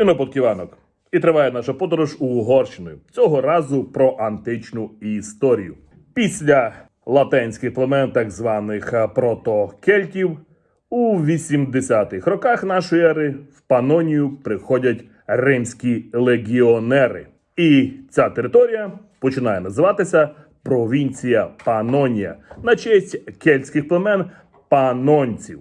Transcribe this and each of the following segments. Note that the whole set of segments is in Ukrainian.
І на подківанок. І триває наша подорож у Угорщиною. Цього разу про античну історію. Після латинських племен, так званих е, протокельтів, у 80-х роках нашої ери в Панонію приходять римські легіонери. І ця територія починає називатися провінція Панонія на честь кельтських племен панонців.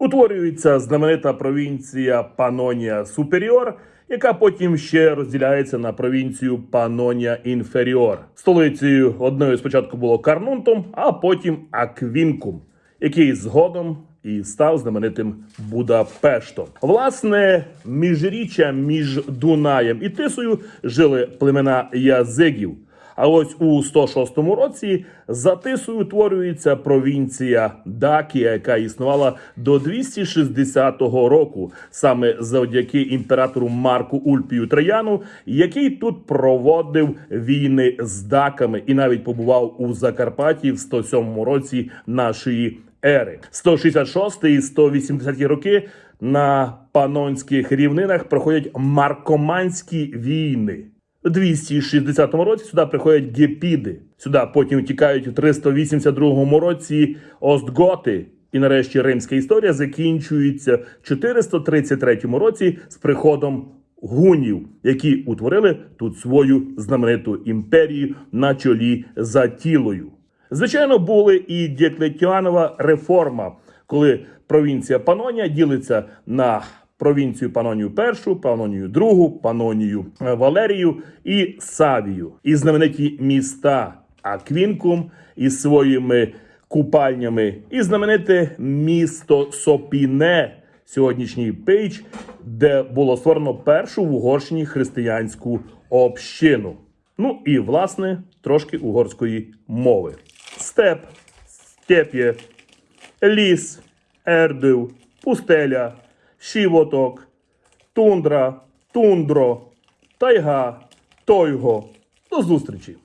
Утворюється знаменита провінція Панонія Суперіор, яка потім ще розділяється на провінцію Панонія Інферіор. Столицею одною спочатку було Карнунтом, а потім Аквінкум, який згодом і став знаменитим Будапештом. Власне, міжріччя між Дунаєм і Тисою жили племена язигів. А ось у 106 році за Тисою утворюється провінція Дакія, яка існувала до 260 року, саме завдяки імператору Марку Ульпію Трояну, який тут проводив війни з даками і навіть побував у Закарпатті в 107 році нашої ери. 166 і 180 роки на панонських рівнинах проходять маркоманські війни. У 260 році сюди приходять гепіди. Сюди потім тікають у 382 році остготи. І нарешті римська історія закінчується в 433 році з приходом гунів, які утворили тут свою знамениту імперію на чолі за тілою. Звичайно, були і Діоклетіанова реформа, коли провінція Панонія ділиться на провінцію Панонію першу, Панонію другу, Панонію е, Валерію і Савію. І знамениті міста Аквінкум із своїми купальнями, і знамените місто Сопіне, сьогоднішній Пейдж, де було створено першу в Угорщині християнську общину. Ну і власне трошки угорської мови: степ, степ'є, ліс, ердив, пустеля, шівоток, тундра, тундро, тайга, тойго. До зустрічі!